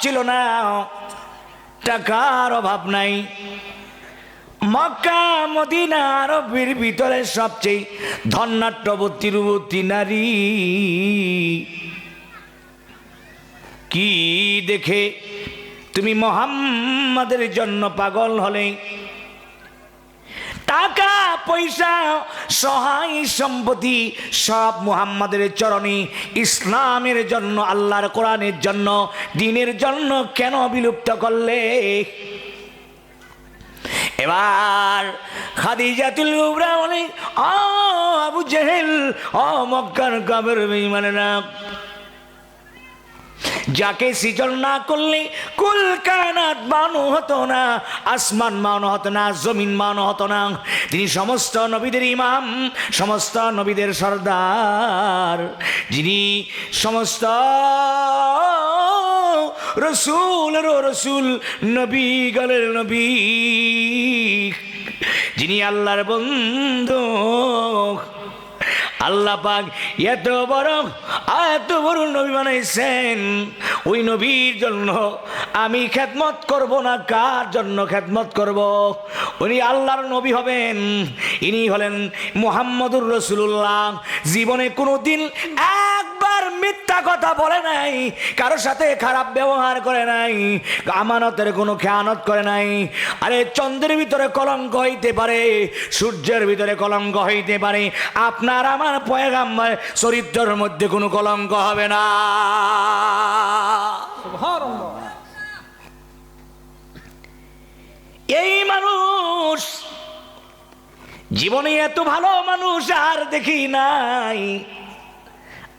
ছিল না, টাকার অভাব নাই। মক্কা মদিনা আরবের ভিতরে সবচেয়ে ধন্যাট্যবতী রূপতী নারী। কি দেখে তুমি মোহাম্মদের জন্য পাগল হলে? টাকা পয়সা, সহায় সম্পত্তি সব মুহাম্মাদের চরণে, ইসলামের জন্য, আল্লাহর কোরআনের জন্য, দিনের জন্য কেন বিলুপ্ত করলে? এবার খাদিজাতুল কুবরা বলে আবু জেহেল ও মক্কার কাবের মানে না যাকে সৃজন না করলে কুল কায়নাত হতো না, আসমান মানো হতো না, জমিন মানো হতো না। তিনি সমস্ত নবীদের ইমাম, সমস্ত নবীদের সর্দার। যিনি সমস্ত রসুলের রসুল, নবী গলের নবী। যিনি আল্লাহর বন্ধু। আল্লাহ পাক এত বড় এত বড় নবী বানাইছেন। ওই নবীর জন্য আমি খেদমত করব না, কার জন্য খেদমত করব? উনি আল্লাহর নবী হবেন। ইনি হলেন মোহাম্মদুর রসুল্লাহ জীবনে কোনো দিন একবার মিথ্যা কথা বলে নাই, কারোর সাথে খারাপ ব্যবহার করে নাই, আমানতের কোনো খেয়ানত করে নাই। আরে চন্দ্রের ভিতরে কলঙ্ক হইতে পারে, সূর্যের ভিতরে কলঙ্ক হইতে পারে, আপনার আমার পয়গাম্বার চরিত্রের মধ্যে কোনো কলঙ্ক হবে না। এই মানুষ, জীবনে এত ভালো মানুষ আর দেখি নাই।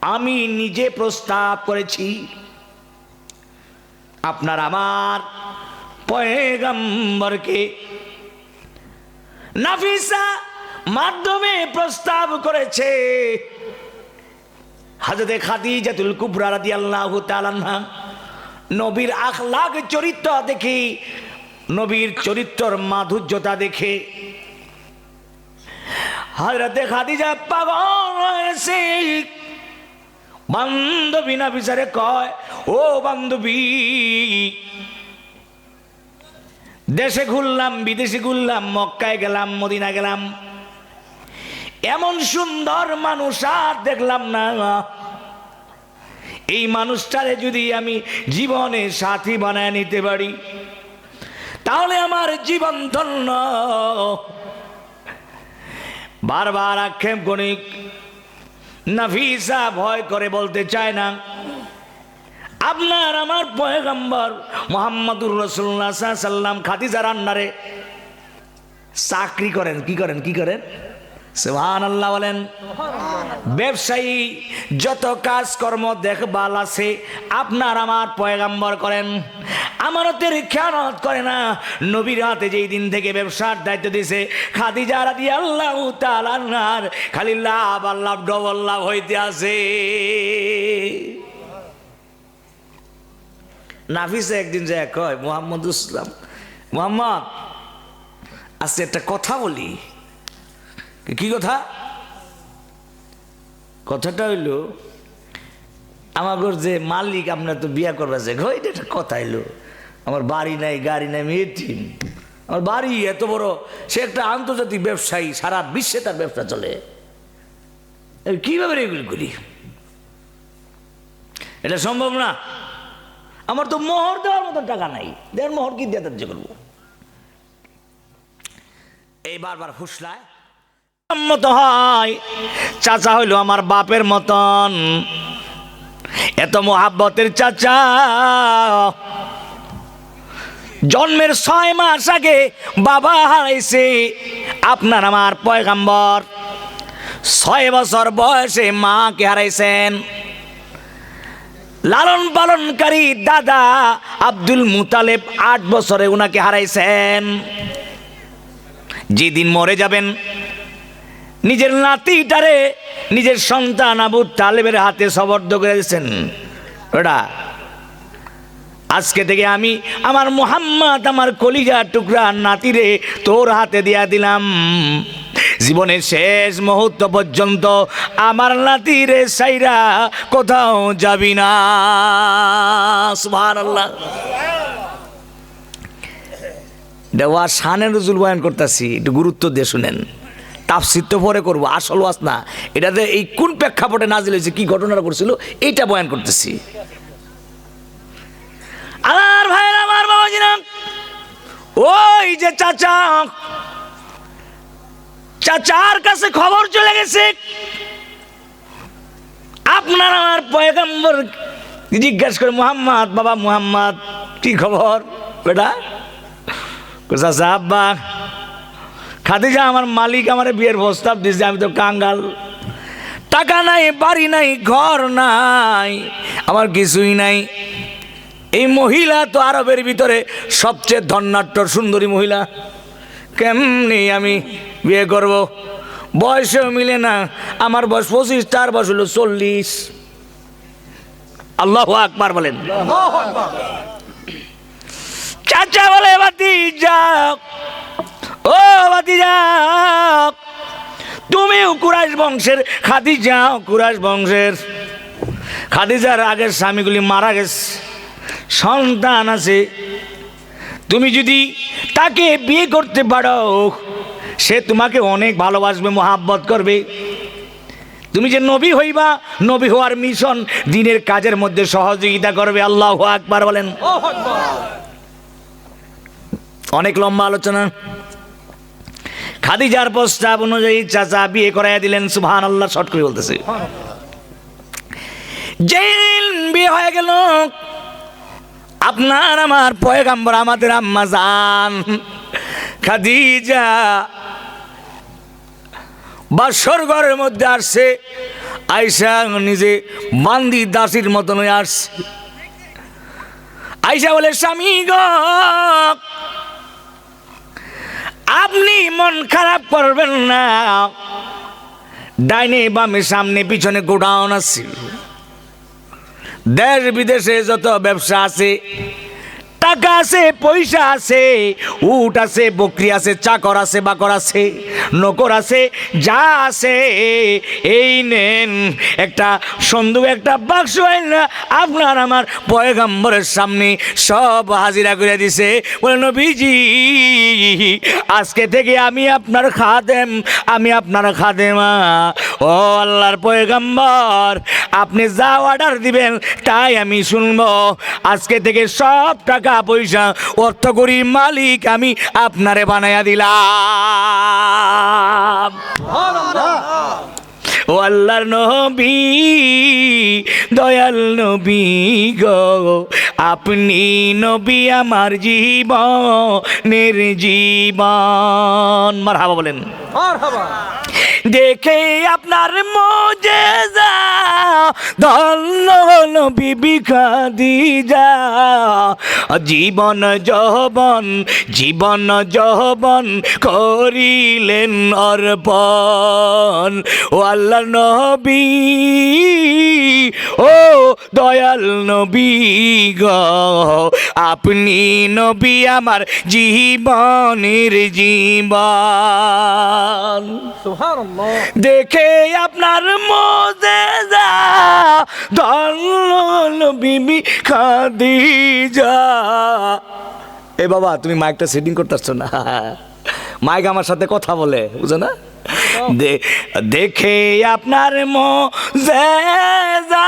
আমি নিজে প্রস্তাব করেছি। আপনার আমার পয়গম্বরকে নাফিসা মাধ্যমে প্রস্তাব করেছে। হাজরতে খাদিজাতুল কুবরা রাদিয়াল্লাহু তাআলা নবীর আখলাক চরিত্র দেখি, নবীর চরিত্রর মাধুর্যতা দেখে হাজরতে খাদিজা পাগল হয়েছে। বান্ধবী না বিচারে কয়, ও বান্ধবী, দেশে ঘুরলাম, বিদেশে ঘুরলাম, মক্কায় গেলাম মদিনা গেলাম। এমন সুন্দর মানুষ আর দেখলাম না। এই মানুষটারে যদি আমি জীবনে সাথী বানায় নিতে পারি, তাহলে আমার জীবন ধন্য। বারবার আক্ষেপ গণিক নাফিসা ভয় করে বলতে চায় না, আপনার আমার পয়গম্বর মোহাম্মদুর রসুল্লাহ সাল্লাম খাদিজা রান্নারে চাকরি করেন। কি করেন? কি করেন? বলেন, ব্যবসায়ী যত কাজকর্ম দেখবাল আছে, আপনার আমার পয়গাম্বর করেন। আমানতের খেয়ানত করে না, নবীর হাতে যেই দিন থেকে ব্যবসার দায়িত্ব দিছে খাদিজা রাদি আল্লাহ তালার খালি লাভ আল্লাহ ডবল লাভ হইতে আছে। নাফিসে একদিন যায় কয় মোহাম্মদ ইসলাম মোহাম্মদ, আজকে একটা কথা বলি। কি কথা? কথাটা হইল, আমাগর যে মালিক আপনার তো বিয়া করবে যে এটা কথা হইল। আমার বাড়ি নাই, গাড়ি নাই মেয়েটিন আমার বাড়ি এত বড়, সে একটা আন্তর্জাতিক ব্যবসায়ী, সারা বিশ্বে তার ব্যবসা চলে। কীভাবে এগুলি করি? এটা সম্ভব না? আমার তো মোহর দেওয়ার মতো টাকা নাই। দেড় মোহর কি দিয়ে যে করব? এই বারবার ফুসলায়। মতো হয়। চাচা হইল আমার বাপের মতন। এত মোহাব্বতের চাচা। জন্মের ছয় মাস আগে বাবা হারাইছে। আপনার আমার পয়গাম্বর। ছয় বছর বয়সে মাকে হারাইছেন। লালন পালনকারী দাদা আব্দুল মুতালেব আট বছরে উনাকে হারাইছেন। যেদিন মরে যাবেন নিজের নাতিটারে, নিজের সন্তান আবু তালেবের হাতে সবর্দ করে দিয়েছেন। ওটা আজকে থেকে আমি আমার মোহাম্মদ, আমার কলিজা টুকরা নাতিরে তোর হাতে দিয়া দিলাম। জীবনের শেষ মুহূর্ত পর্যন্ত আমার নাতিরে সাইরা কোথাও যাবি না। সুবহানাল্লাহ। দেওয়া শানে নজুল বয়ান করতেছি, একটু গুরুত্ব দিয়ে শুনেন। তাফসির তো পরে করব, আসল ওয়াজ না। এটাতে এই কোন প্রেক্ষাপটে নাজিল হয়েছে, কি ঘটনাটা করছিল এইটা বয়ান করতেছি। আমার ভাইয়ের, আমার বাবাজিরা ওই যে চাচা, চাচার কাছে খবর চলে গেছে। আপনার আমার পয়গম্বর জিজ্ঞাসা করে, মোহাম্মদ, বাবা মোহাম্মদ, কি খবর? বেটা? চাচা, আব্বা খাদিজা আমার মালিক আমার বিয়ের প্রস্তাব দিয়েছে আমি তো কাঙ্গাল। টাকা নাই বাড়ি নাই ঘর নাই আমার কিছুই নাই। এই মহিলা তো আরবের ভিতরে সবচেয়ে ধন্যাট্য সুন্দরী মহিলা। কেমনি আমি বিয়ে করব? বয়সেও মিলে না আমার বয়স পঁচিশ তার বয়স হলো চল্লিশ। আল্লাহ আকবার বলেন। চাচা বলে বাতি যাক ও বাতি যাক তুমিও কুরাইশ বংশের খাদি যাও কুরাইশ বংশের। খাদিজার আগের স্বামীগুলি মারা গেছে সন্তান আছে। তুমি যদি তাকে বিয়ে করতে পারো সে তোমাকে অনেক ভালোবাসবে মোহাব্বত করবে। তুমি যে নবী হইবা নবী হওয়ার মিশন দিনের কাজের মধ্যে সহযোগিতা করবে আল্লাহ আকবার বলেন। অনেক লম্বা আলোচনা। খাদিজার প্রস্তাব অনুযায়ী চাচা বিয়ে করাইয়া দিলেন সুবহান আল্লাহ শর্ট করে বলতেছে। যেই বিয়ে হয়ে গেল, আপনার আমার পয়গাম্বর, আমাদের আম্মা জান, খাদিজা বাসর ঘরের মধ্যে আসছে আয়সা নিজে বান্দি দাসির মতন আসছে। আয়সা বলে, স্বামী গ আপনি মন খারাপ করবেন না। ডাইনে বামে সামনে পিছনে গোডাউন আছে। দেশ বিদেশে যত ব্যবসা আছে টাকা আছে, পয়সা আছে, উট আছে, বকরি আছে, চাকর আছে, বাকর আছে, নকর আছে, যা আছে, এই নেন। একটা সন্দুক, একটা বাক্স না আপনার আমার পয়গাম্বরের সামনে সব হাজিরা করে দিছে। বলে, নবীজি, আজকে থেকে আমি আপনার খাদেম, আমি আপনার খাদেমা। ও আল্লাহর পয়গাম্বর, আপনি যা অর্ডার দিবেন, তাই আমি শুনব। আজকে থেকে সব টাকা পয়সা, অর্থ করি মালিক, আমি আপনারে বানাইয়া দিলাম। ও আল্লাহর নবী, দয়াল নবী গো, আপনি নবী আমার জীবনের জীবন। মার হাবা বলেন দেখে আপনার মজেজা ধন্য হলো খাদিজা। জীবন যহবন জীবন যহবন করিলেন অর্পণ। ও আল্লাহ নবী, ও দয়াল নবী গ। আপনি নবী আমার জীবনের জীবন। দেখে আপনার মজেজা ধন্য বিবি খাদিজা। এ বাবা, তুমি মাইকটা সেটিং করতেছো না? মাইক আমার সাথে কথা বলে, বুঝো না? দেখে আপনার মজেজা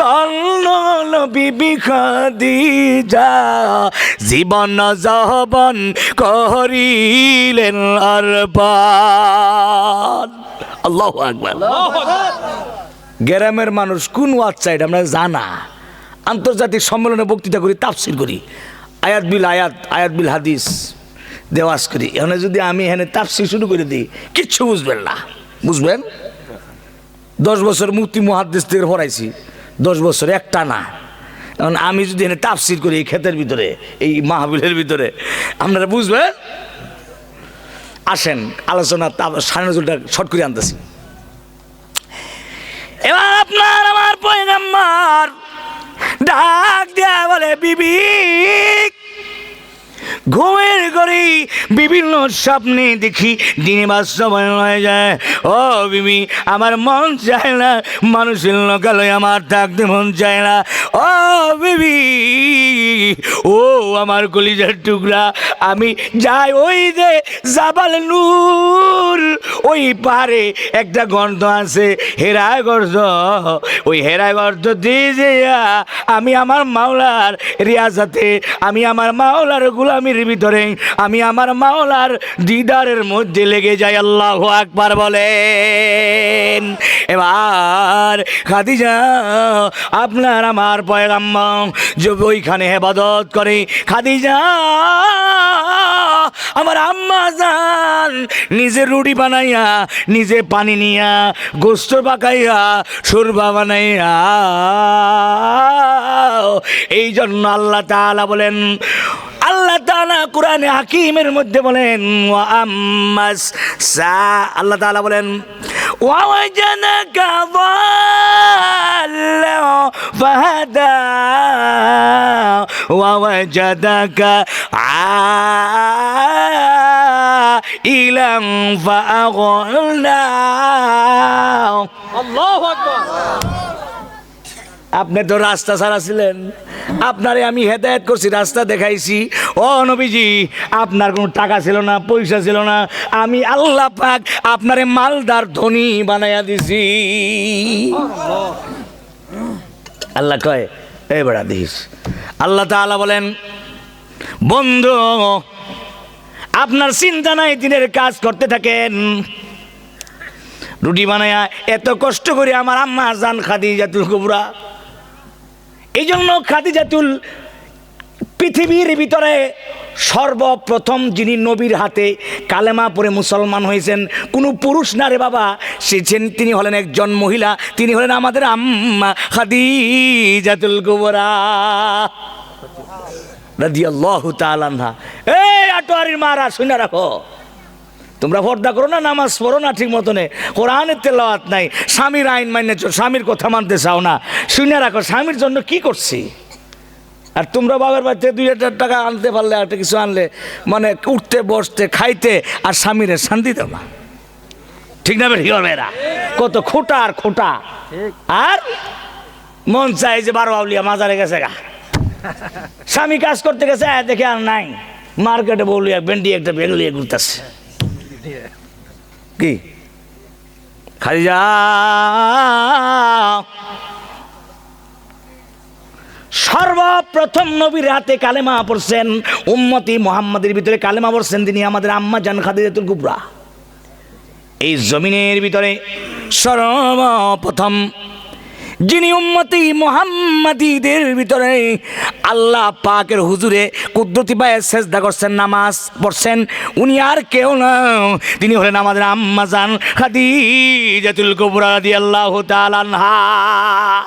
ধন্য বিবি খাদিজা জীবন যহবন করিলেন অর্পণ আল্লাহ আকবার। গ্রামের মানুষ কোন ওয়াচ্চাইড আমরা জানা। আন্তর্জাতিক সম্মেলনে বক্তৃতা করি তাফসির করি। আয়াত বিল আয়াত আয়াত বিল হাদিস দেওয়াস করি। এখানে যদি আমি এখানে তাফসির শুরু করে দিই কিচ্ছু বুঝবেন না। বুঝবেন? দশ বছর মুক্তি মহাদেশ থেকে পড়াইছি। দশ বছর একটা না। কারণ আমি যদি এনে তাফসির করি এই ক্ষেতের ভিতরে, এই মাহবিলের ভিতরে, আপনারা বুঝবেন? আসেন, আলোচনা সাড়ে নজরটা শর্ট করে আনতেছি। এবার আপনার আমার পয়গাম্বার ডাক দেয়া বলে, বিবি ঘুমের ঘরে বিভিন্ন স্বপ্নে দেখি, দিনে বাস্তবায়ন হয়ে যায়। ও বিবি, আমার মন চায় না, মানুষের লোকালয় আমার থাকতে মন চায় না। ও বিবি, ও আমার কলিজার টুকরা, আমি যাই ওই যে জাবাল নূর, ওই পারে একটা গর্ত আছে হেরায় গর্ত, ওই হেরায় গর্ত দিয়ে আমি আমার মাওলার রিয়াজাতে, আমি আমার মাওলার গুলামির ভিতরে আমি আমার মাওলার দিদারের মধ্যে লেগে যাই, আল্লাহ আকবার বলেন। এবার খাদিজা, আপনার আমার পয়গাম্মা যে ওইখানে হেবাদত করে। খাদিজা, আমার আম্মা যান নিজে রুটি বানাইয়া, নিজে পানি নিয়া, গোস্ত পাকাইয়া সুরবা বানাইয়া। এই জন্য আল্লাহ তাআলা বলেন আল্লাহ তাআলা কোরআনে হাকিমের মধ্যে বলেন, ওয়া আম্মাস সা আল্লাহ তাআলা বলেন ওয়া ওয়াজানাকা দাল্লা ফাহাদা ওয়া ওয়াজাদাকা ইলাম ফাআগনা আল্লাহু আকবার। আপনি তো রাস্তা ছাড়া ছিলেন। আপনারে আমি হেদায়েত করছি, রাস্তা দেখাইছি। ও নবীজি, আপনার কোনো টাকা ছিল না, পয়সা ছিল না। আমি আল্লাহ পাক আপনারে মালদার ধনী বানাইয়া দিছি। আল্লাহ কয় এই বেড়া দিস। আল্লাহ তাআলা বলেন, বন্ধু, আপনার চিন্তা নাই, দিনের কাজ করতে থাকেন। রুটি বানায়া এত কষ্ট করে আমার আম্মা জান খাদি জাতুল কুবরা এই জন্য খাদি জাতুল পৃথিবীর ভিতরে সর্বপ্রথম যিনি নবীর হাতে কালেমা পরে মুসলমান হয়েছেন, কোনো পুরুষ না রে বাবা সেছেন তিনি হলেন একজন মহিলা, তিনি হলেন আমাদের আম্মা খাদি জাতুল কুবরা। রাদিয়াল্লাহু তাআলা এই আটোয়ারির মারা, শুনে রাখো। তোমরা পর্দা করো না নামাজ পড়ো না ঠিক মতনে। কোরআনের তেলাওয়াত নাই স্বামীর আইন মান্য স্বামীর কথা মানতে চাও না। শুনে রাখো স্বামীর জন্য কি করছি? আর তোমরা বাবার বাড়িতে দুই হাজার টাকা আনতে পারলে একটা কিছু আনলে মানে উঠতে বসতে খাইতে আর স্বামীর শান্তি দেও না। ঠিক না হবে এরা কত খোটা আর খোটা। আর মন চাই যে বারো আউলিয়া মাজারে গেছে গা। স্বামী কাজ করতে গেছে দেখে আর নাই। মার্কেটে বলি এক ভেন্ডি একটা বেঙ্গলিয়ে ঘুরতেছে। কি? খালি সর্বপ্রথম নবীর হাতে কালেমা পড়ছেন, উম্মতি মোহাম্মদের ভিতরে কালেমা পড়ছেন তিনি আমাদের আম্মা জান খাদিজাতুল কুবরা। এই জমিনের ভিতরে সর্বপ্রথম যিনি উম্মতি মোহাম্মদীদের ভিতরে আল্লাহ পাকের হুজুরে কুদরতি পায়ে সেজদা করছেন, নামাজ পড়ছেন, উনি আর কেউ না। তিনি হলেন আমাদের আম্মা জান খাদিজাতুল কুবরা রাদিয়াল্লাহু তাআলা আনহা।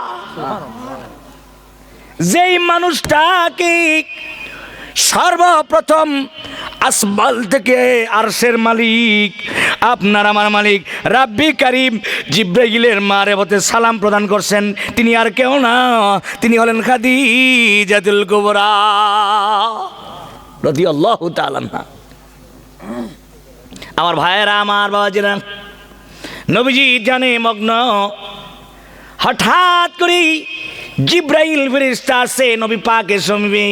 যেই মানুষটাকে সর্বপ্রথম আসমাল থেকে আরশের মালিক, আপনার আমার মালিক, রাব্বি কারিম জিব্রাইলের মারে হতে সালাম প্রদান করছেন। তিনি আর কেউ না, তিনি হলেন খাদি জাতুল কুবরা। রদি আল্লাহ তালান্না আমার ভাইয়েরা, আমার বাবা বাবাজিরা নবীজি জানে মগ্ন। হঠাৎ করে জিব্রাইল ফেরিস্তা আসে, নবী পাকের সমীপে।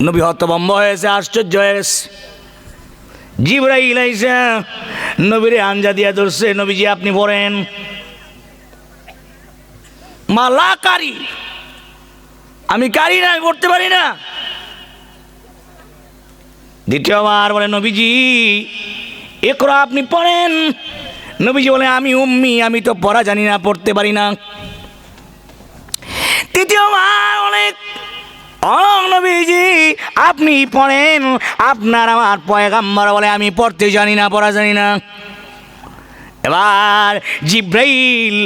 নবী হতবম্ব হয়েছে, আশ্চর্য হয়েছে। জিব্রাইল আইসা নবীরে আঞ্জা দিয়া ধরছে, নবীজি আপনি পড়েন। মালা কারি আমি কারি না, আমি পড়তে পারি না। দ্বিতীয়বার বলে, নবীজি একরা আপনি পড়েন। নবীজি বলে, আমি উম্মি, আমি তো পড়া জানি না, পড়তে পারি না। তৃতীয়বার অনেক নবীজি আপনি পড়েন আপনার আমার পয়গাম্বর বলে আমি পড়তে জানি না পড়া জানি না। এবার জিব্রাইল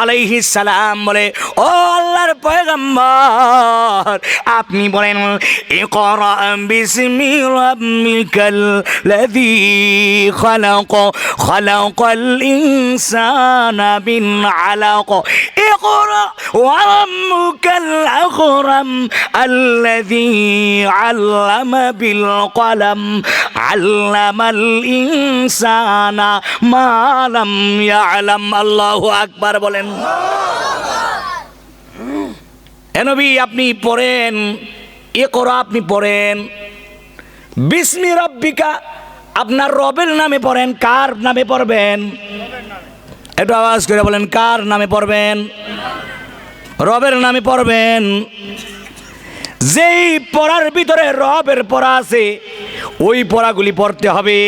আলাইহি সালাম বলে, ও আল্লাহর পয়গম্বর, আপনি বলেন, ইকরা বিসমি রাব্বিকাল লাযী খলাক, খলাকাল ইনসানা বিন আলাক, ইকরা ওয়া রাব্বুকাল আকরাম, আল্লাযী আল্লামা বিল কলম আল্লামাল ইনসানা মালাম ইয়ালাম। আল্লাহু আকবার বলেন। এনবি আপনি পড়েন, এ করো আপনি পড়েন। বিসমি রব্বিকা, আপনার রবের নামে পড়েন, কার নামে পড়বেন? একটু আওয়াজ করে বলেন, কার নামে পড়বেন? রবের নামে পড়বেন। যেই পড়ার ভিতরে রবের পড়া আছে, ওই পড়াগুলি পড়তে হবে।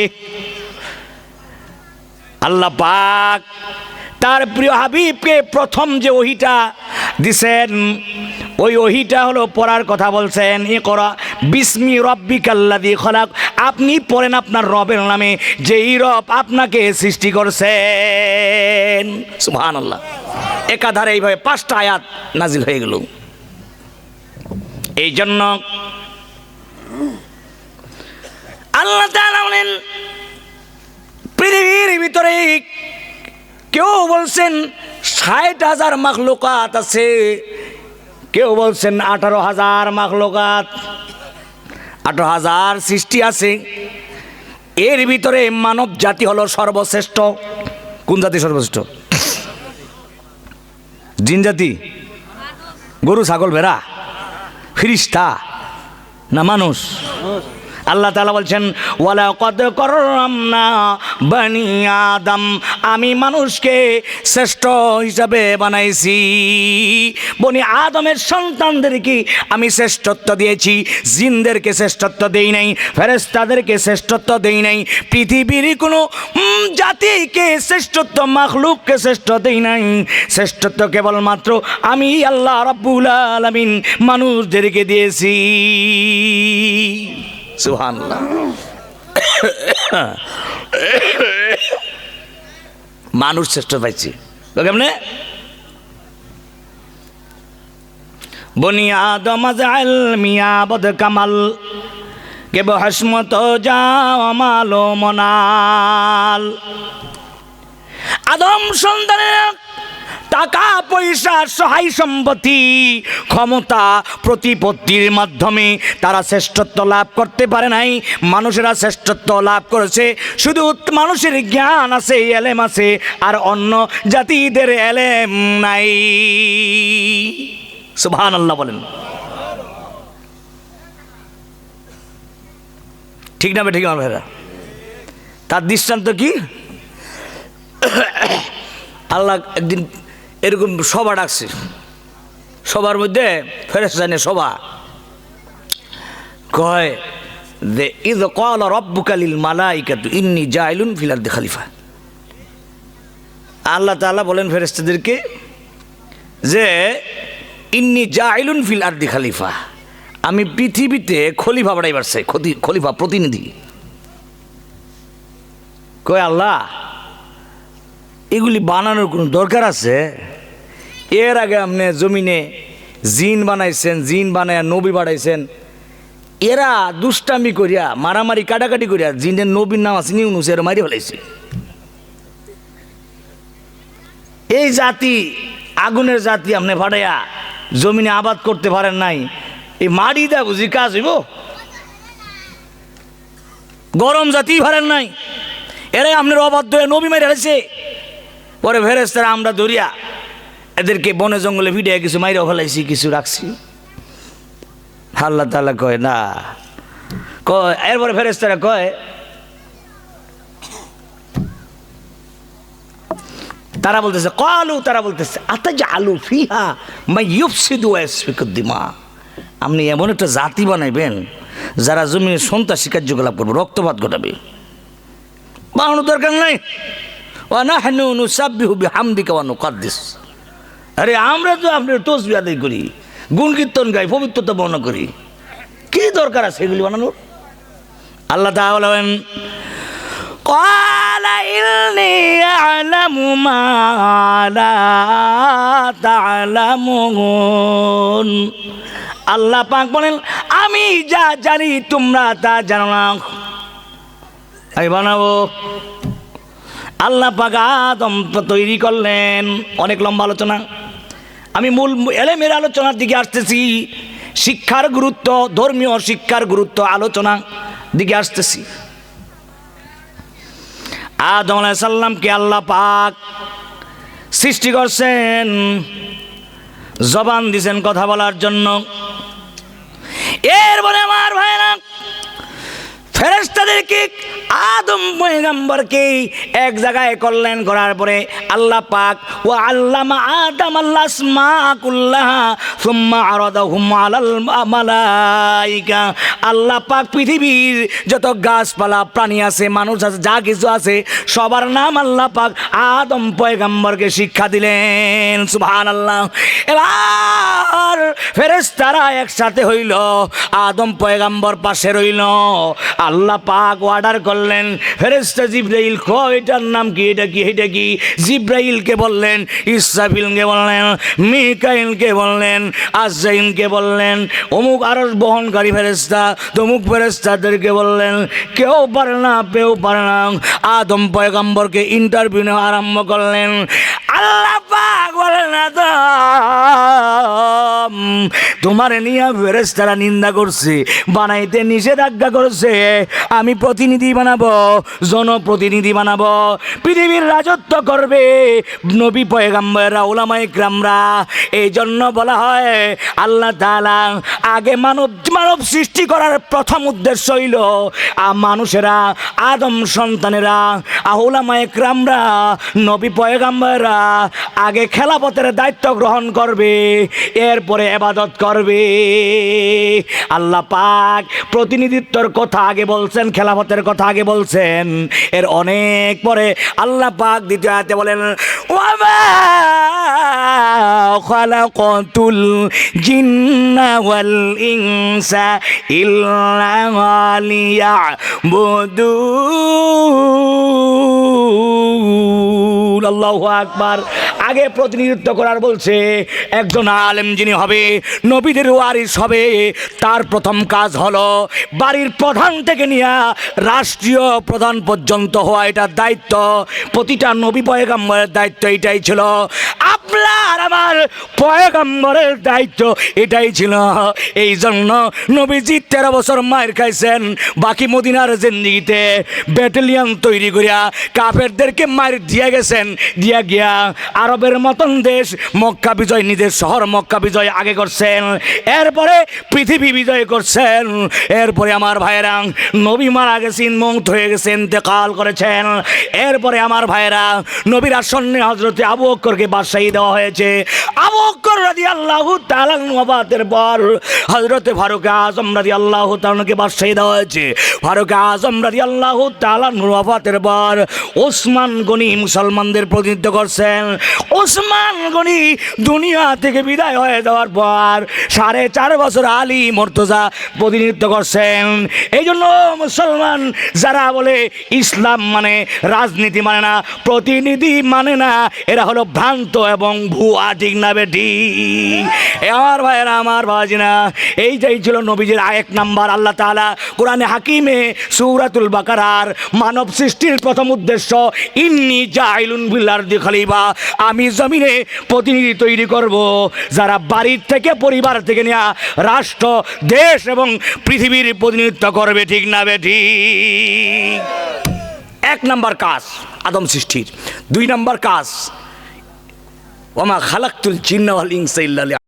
আল্লাহ পাক তার প্রিয় হাবিবকে প্রথম যে ওহিটা দিছেন, ওই ওহিটা হলো পড়ার কথা বলছেন এ করা বিস্মি রব্বি কাল্লা দিয়ে খলাক। আপনি পড়েন আপনার রবের নামে, যেই রব আপনাকে সৃষ্টি করছেন। সুহান আল্লাহ একাধারে এইভাবে পাঁচটা আয়াত নাজিল হয়ে গেল। এই জন্য আল্লাহ বলেন, পৃথিবীর ভিতরে কেউ বলছেন ষাট হাজার মাখলুকাত আছে, কেউ বলছেন আঠারো হাজার মাখলুকাত, আঠারো হাজার সৃষ্টি আছে। এর ভিতরে মানব জাতি হলো সর্বশ্রেষ্ঠ। কোন জাতি সর্বশ্রেষ্ঠ? জিন জাতি? গরু, ছাগল, ভেড়া? ফিরিস্তা না মানুষ? আল্লাহ তালা বলছেন ওয়ালা কদ করলাম না বানি আদম। আমি মানুষকে শ্রেষ্ঠ হিসাবে বানাইছি। বনি আদমের সন্তানদেরকে আমি শ্রেষ্ঠত্ব দিয়েছি। জিনদেরকে শ্রেষ্ঠত্ব দেই নাই ফেরেস্তাদেরকে শ্রেষ্ঠত্ব দেই নাই। পৃথিবীর কোনো জাতিকে শ্রেষ্ঠত্ব, মাখলুককে শ্রেষ্ঠ দেই নাই। শ্রেষ্ঠত্ব কেবলমাত্র আমি আল্লাহ রাব্বুল আলামিন মানুষদেরকে দিয়েছি। সুবহানাল্লাহ। মানুষ শ্রেষ্ঠ পাইছি। কেমনে? বনি আদম আল মিয়া বদ কামাল কেব হাসমত জামালো মনাল। আদম সন্তানের টাকা, পয়সা, সহায় সম্পত্তি, ক্ষমতা, প্রতিপত্তির মাধ্যমে তারা শ্রেষ্ঠত্ব লাভ করতে পারে নাই। মানুষেরা শ্রেষ্ঠত্ব লাভ করেছে। শুধু মানুষের জ্ঞান আছে, এলেম আছে, আর অন্য জাতিদের এলেম নাই। সুবহান আল্লাহ বলেন। ঠিক না ঠিক আমার ভাইরা? তার দৃষ্টান্ত কি? আল্লাহ একদিন এরকম সভা ডাকছে। সবার মধ্যে ফেরেস জানে সভা। কয় যে ইদ কল রব্বুকালিল মালাইকাতু ইন্নি জাইলুন ফিলার দে খালিফা। আল্লাহ তাআলা বলেন ফেরেস্তাদেরকে যে, ইন্নি জাইলুন ফিল আরদি খালিফা। আমি পৃথিবীতে খলিফা বাড়াই পারছে খলিফা প্রতিনিধি। কয়, আল্লাহ এগুলি বানানোর কোনো দরকার আছে? এর আগে আপনি জমিনে জিন বানাইছেন, জিন বানায় নবী বাড়াইছেন এরা দুষ্টামি করিয়া, মারামারি, কাটাকাটি করিয়া জিনের নবীর নাম আছে নিউনুস এরা মারি ফেলাইছে। এই জাতি, আগুনের জাতি আপনি ভাড়াইয়া জমিনে আবাদ করতে পারেন নাই। এই মারি দা বুঝি কাজ হইব? গরম জাতি পারেন নাই। এরাই আপনার অবাধ্য নবী মেরে ফেলেছে পরে ফেরেস্তারা আমরা ধরিয়া এদেরকে বনে জঙ্গলে ভিডিও কিছু মাইরা ফেলাইছি, কিছু রাখছি। আল্লাহ তাল্লাহ কয়, না। কয়, এরপরে ফেরেস্তারা কয়, তারা বলতেছে, কলু, তারা বলতেছে আতাজ আলু ফিহা মাই ইউফসিদু দিমা। আপনি এমন একটা জাতি বানাইবেন, যারা জমিনে সন্ত্রাসী কার্যকলাপ করবে, রক্তপাত ঘটাবে। বানানোর দরকার নাই। ওয়ানাহনু নুসাব্বিহু বিহামদিকা ওয়া নুকাদ্দিস আরে আমরা তো আপনার তসবি আদায় করি গুণ কীর্তন গাই পবিত্রতা বর্ণনা করি কি দরকার আছে এগুলি বানানোর আল্লাহ তাআলা বলেন قال إني أعلم ما لا تعلمون আল্লাহ পাক বলেন আমি যা জানি তোমরা তা জানো না আমি বানাবো আল্লাহ পাক আদম তৈরি করলেন। অনেক লম্বা আলোচনা। আমি মূল এলেমের আলোচনার দিকে আসতেছি। শিক্ষার গুরুত্ব, ধর্মীয় শিক্ষার গুরুত্ব আলোচনা দিকে আসতেছি। আদম সাল্লামকে আল্লাহ পাক সৃষ্টি করছেন। জবান দিছেন কথা বলার জন্য। এর এরপরে আমার ভাইরা ফেরেস্তাদেরকে আদম পয়গম্বরকে এক জায়গায় করলেন করার পরে আল্লাহ পাক ও আল্লামা আদম আল্লাহ আসমা কুল্লাহ সুম্মা আরাদাহুম আলাল মালাইকা। আল্লাহ পাক পৃথিবীর যত গাছপালা, প্রাণী আছে, মানুষ আছে, যা কিছু আছে, সবার নাম আল্লাহ পাক আদম পয়গম্বরকে শিক্ষা দিলেন। সুবহানাল্লাহ। এবার ফেরেশতারা একসাথে হইল, আদম পয়গম্বর পাশে রইল আল্লাহ পাক অর্ডার করলেন। ফেরেস্তা জিব্রাইল খ এটার নাম কি, এটা কি এটা কি? জিব্রাইলকে বললেন ইসাফিলকে বললেন, মিকাইলকে বললেন আজাইনকে বললেন, অমুক আরস বহনকারী ফেরেস্তা তমুক ফেরেস্তাদেরকে বললেন, কেউ পারে না কেউ পারে না। আদম পয়গম্বরকে ইন্টারভিউ নেওয়া আরম্ভ করলেন। আল্লাহ আদম তোমার নিয়ে ফেরেস্তারা নিন্দা করছে, বানাইতে নিষেধাজ্ঞা করছে। আমি প্রতিনিধি বানাবো, জনপ্রতিনিধি বানাবো। পৃথিবীর রাজত্ব করবে নবী পয়গাম্বররা ওলামাই গ্রামরা এই জন্য বলা হয়, আল্লাহ তাআলা আগে মানব মানব সৃষ্টি করার প্রথম উদ্দেশ্য হইল মানুষেরা, আদম সন্তানেরা আহুলামায় ক্রামরা নবী পয়গাম্বররা আগে খেলাপথের দায়িত্ব গ্রহণ করবে, এরপরে এবাদত করবে। আল্লাহ পাক প্রতিনিধিত্বর কথা আগে বলছেন, খেলাফতের কথা আগে বলছেন। এর অনেক পরে আল্লাহ পাক দ্বিতীয় আয়াতে বলেন খালাকাতুল জিন্না ওয়াল ইনসা ইল্লা লিয়াবুদুন। আল্লাহু আকবার। আগে প্রতিনিধিত্ব করার বলছে, একজন আলেম যিনি হবে, নবীদের ওয়ারিস হবে। তার প্রথম কাজ হলো বাড়ির প্রধান থেকে নিয়ে রাষ্ট্রীয় প্রধান পর্যন্ত হওয়া এটার দায়িত্ব। প্রতিটা নবী পয়গাম্বরের দায়িত্ব এটাই ছিল। আপনার আমার পয়গাম্বরের দায়িত্ব এটাই ছিল। এই জন্য নবীজি তেরো বছর মায়ের খাইছেন, বাকি মদিনার জিন্দিগিতে ব্যাটালিয়ন তৈরি করিয়া কাফেরদেরকে মার দিয়ে গেছেন। দিয়া গিয়া আরবের মতন দেশ। মক্কা বিজয় নিজের শহর, মক্কা বিজয় আগে করছেন। এরপরে পৃথিবী বিজয় করছেন। এরপরে আমার ভাইয়েরা, নবী মারা গেছেন, মৌত হয়ে গেছেন, ইন্তেকাল করেছেন। এরপরে আমার ভাইয়েরা, নবীর আসন্নে হজরতে আবু অক্করকে বাদশাহী দেওয়া হয়েছে। আবু অক্কর রাজি আল্লাহ তালাবাতের পর হজরতে ফারুক আজম রাজি আল্লাহ তালকে বাদশাহী দেওয়া হয়েছে। ফারুক আজম রাজি আল্লাহ তালাবাতের পর ওসমান গনি মুসলমানদের প্রতিনিধিত্ব করছেন। ওসমান গনি দুনিয়া থেকে বিদায় হয়ে যাওয়ার পর সাড়ে চার বছর আলী মর্তজা প্রতিনিধিত্ব করছেন। এই জন্য মুসলমান যারা বলে ইসলাম মানে রাজনীতি মানে না, প্রতিনিধি মানে না, এরা হলো ভ্রান্ত এবং ভুয়া, ঠিক না বেটি? আমার ভাইয়েরা, আমার বাজিনা এইটাই ছিল নবীজির এক নাম্বার, আল্লাহ তাআলা কোরআনে হাকিমে সৌরাতুল বাকারার মানব সৃষ্টির প্রথম উদ্দেশ্য, ইন্নি জাইলুন বিল্লার দি খলিফা। আমি জমিনে প্রতিনিধি তৈরি করব। যারা বাড়ির থেকে, পরিবার থেকে নেওয়া রাষ্ট্র, দেশ এবং পৃথিবীর প্রতিনিধিত্ব করবে, ঠিক না বেঠি এক নাম্বার কাজ আদম সৃষ্টির। দুই নাম্বার কাজ, ওমা খালাক্তুল চিন্না ইনসা ইল্লা